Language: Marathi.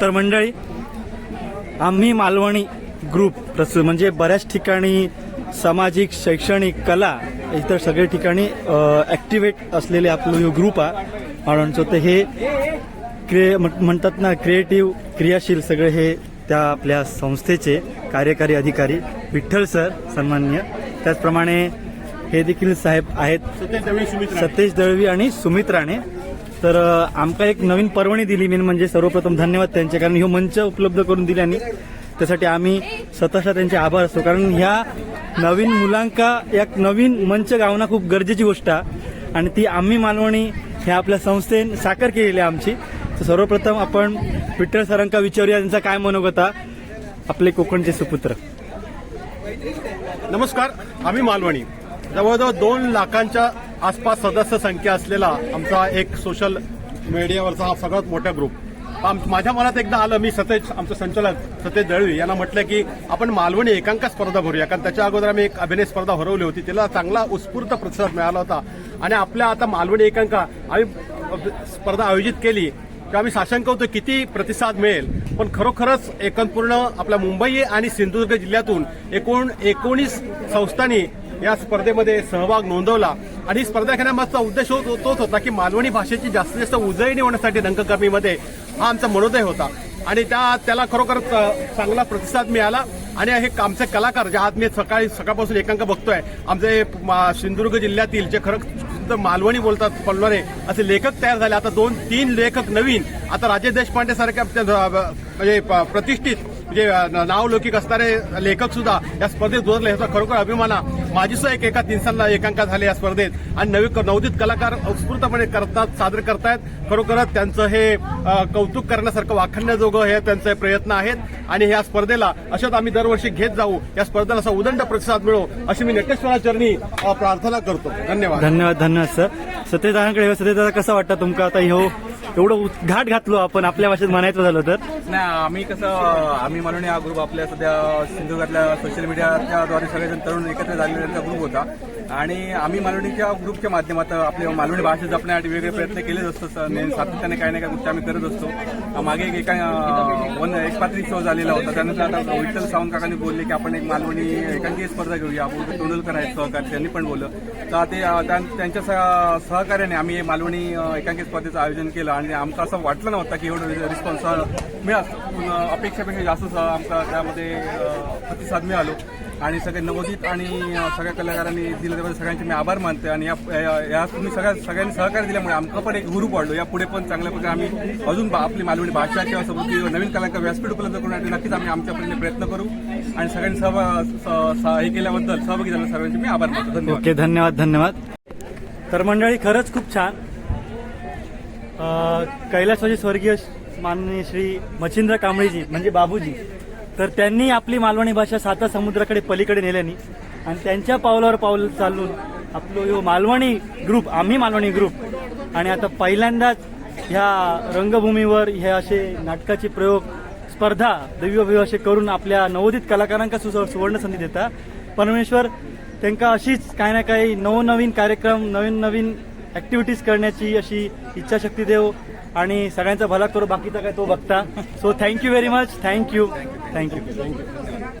तर मंडळी आम्ही मालवणी ग्रुप प्रस म्हणजे बऱ्याच ठिकाणी सामाजिक शैक्षणिक कला इतर सगळे ठिकाणी ॲक्टिवेट असलेले आपलं जो ग्रुप आहे मालवणचं. तर हे क्रिए म्हण- म्हणतात ना क्रिएटिव्ह क्रियाशील सगळे हे त्या आपल्या संस्थेचे कार्यकारी अधिकारी विठ्ठल सर सन्माननीय त्याचप्रमाणे हे देखील साहेब आहेत सतेज दळवी आणि सुमित राणे तर आमका एक नवीन पर्वणी दिली मेन म्हणजे सर्वप्रथम धन्यवाद त्यांचे कारण हे मंच उपलब्ध करून दिल्याने त्यासाठी आम्ही स्वतःचा त्यांचे आभार असतो. कारण ह्या नवीन मुलांका एक नवीन मंच गावणं खूप गरजेची गोष्ट आहे आणि ती आम्ही मालवणी ह्या आपल्या संस्थेन साकार केलेली आहे आमची. तर सर्वप्रथम आपण विठ्ठल सरांका विचारूया त्यांचा काय मनोगता आपले कोकणचे सुपुत्र. नमस्कार आम्ही मालवणी. जवळजवळ दोन लाखांच्या आसपास सदस्य संख्या असलेला आमचा एक सोशल मीडियावरचा हा सगळ्यात मोठा ग्रुप आम- माझ्या मनात एकदा आलं मी सतेज आमचं संचालक सतेज दळवी यांना म्हटलं की आपण मालवणी एकांका स्पर्धा भरूया. कारण त्याच्या अगोदर आम्ही एक अभिनय स्पर्धा भरवली होती. तिला चांगला उत्स्फूर्त प्रतिसाद मिळाला होता. आणि आपल्या आता मालवणी एकांका आम्ही स्पर्धा आयोजित केली तेव्हा आम्ही साशंक होतो किती प्रतिसाद मिळेल. पण खरोखरच एकंपूर्ण आपल्या मुंबई आणि सिंधुदुर्ग जिल्ह्यातून एकूण एकोणीस संस्थांनी या स्पर्धेमध्ये सहभाग नोंदवला. आणि स्पर्धा घेण्यामागचा उद्देश तोच होता की मालवणी भाषेची जास्तीत जास्त उजळणी होण्यासाठी रंगकर्मीमध्ये हा आमचा मनोदय होता. आणि त्या त्याला खरोखर चांगला प्रतिसाद मिळाला. आणि हे आमचे कलाकार जे आज मी सकाळी सकाळपासून एकांक बघतोय. आमचे मा- सिंधुदुर्ग जिल्ह्यातील जे खरं मालवणी बोलतात पडणारे असे लेखक तयार झाले. आता दोन तीन लेखक नवीन. आता राजेश देशपांडे सारख्या त्या- म्हणजे प- प्रतिष्ठित म्हणजे नावलौकिक असणारे लेखक सुद्धा या स्पर्धेत जोडले ह्याचा खरोखर अभिमान. आहे. माझी सुद्धा एक एका तीनसाला एकांका झाले या स्पर्धेत. आणि नवी नवोदित कलाकार उत्स्फूर्तपणे करतात सादर करतायत. खरोखरच त्यांचं हे कौतुक करण्यासारखं वाखण्याजोगं हे त्यांचे प्रयत्न आहेत. आणि ह्या स्पर्धेला अशाच आम्ही दरवर्षी घेत जाऊ. या स्पर्धेला असा उदंड प्रतिसाद मिळो अशी मी नटेश्वराचरणी अ, प्रार्थना करतो. धन्यवाद. धन्यवाद धन्यवाद सर. सत्यदादांकडे सत्यदादा कसं वाटतं तुमका आता हो एवढं घाट घातलो आपण. आपल्या भाषेत म्हणायचं झालं तर. नाही आम्ही कसं आम्ही मालवणी हा ग्रुप आपल्या सध्या सिंधुदुर्गातल्या सोशल मीडियाच्याद्वारे सगळेजण तरुण एकत्र झालेल्यांचा ग्रुप होता. आणि आम्ही मालवणीच्या ग्रुपच्या माध्यमात आपल्या मालवणी भाषा जपण्यासाठी वेगळे प्रयत्न केलेच असतो सातत्याने काही ना काही गोष्टी आम्ही करत असतो. मागे एक एका अं, वन एकपात्री शो झालेला होता. त्यानंतर आता विठ्ठल सावंत काकांनी बोलले की आपण एक मालवणी एकांकी स्पर्धा घेऊया. आपण तोंडलकर आहेत सहकार त्यांनी पण बोललं. तर ते त्यां- त्यांच्या सह- सहकार्याने आम्ही मालवणी एकांकी स्पर्धेचं आयोजन केलं. आणि आमचं असं वाटलं नव्हतं की एवढं रिस्पॉन्स मिळाला. अपेक्षापेक्षा जास्त आमचा त्यामध्ये प्रतिसाद मिळालो. आणि सगळे नवोदित आणि सगळ्या कलाकारांनी दिलं त्याबद्दल सगळ्यांचे मी आभार मानते आणि या या- तुम्ही सगळ्या सगळ्यांनी सहकार्य दिल्यामुळे आमचं पण एक गुरु वाढलो. या पुढे पण चांगल्या प्रकारे आम्ही अजून बा- आपली मालवणी भाषा किंवा संस्कृती नवीन कलाकार व्यासपीठ उपलब्ध करण्यासाठी नक्कीच आम्ही आमच्या परीने प्रयत्न करू. आणि सगळ्यांनी सहभाग स- हे केल्याबद्दल सहभागी झाल्या सर्वांचे मी आभार मानतो. धन्यवाद. धन्यवाद धन्यवाद. तर मंडळी खरंच खूप छान. अं, स्वर्गीय माननीय श्री मच्छिंद्र कांबळेजी म्हणजे बाबूजी तर त्यांनी आपली मालवणी भाषा साता समुद्राकडे पलीकडे नेल्यानी आणि त्यांच्या पावलावर पाऊल चालून आपलो यो मालवणी ग्रुप आम्ही मालवणी ग्रुप आणि आता पहिल्यांदाच ह्या रंगभूमीवर हे असे नाटकाचे प्रयोग स्पर्धा दिव्य असे करून आपल्या नवोदित कलाकारांका सुवर्ण संधी देता परमेश्वर त्यांका अशीच काही ना काही नवनवीन कार्यक्रम नवीन नवीन ऍक्टिव्हिटीज करण्याची अशी इच्छाशक्ती देव आणि सगळ्यांचा भला करू बाकीचा काय तो बघता. So thank you very much thank you thank you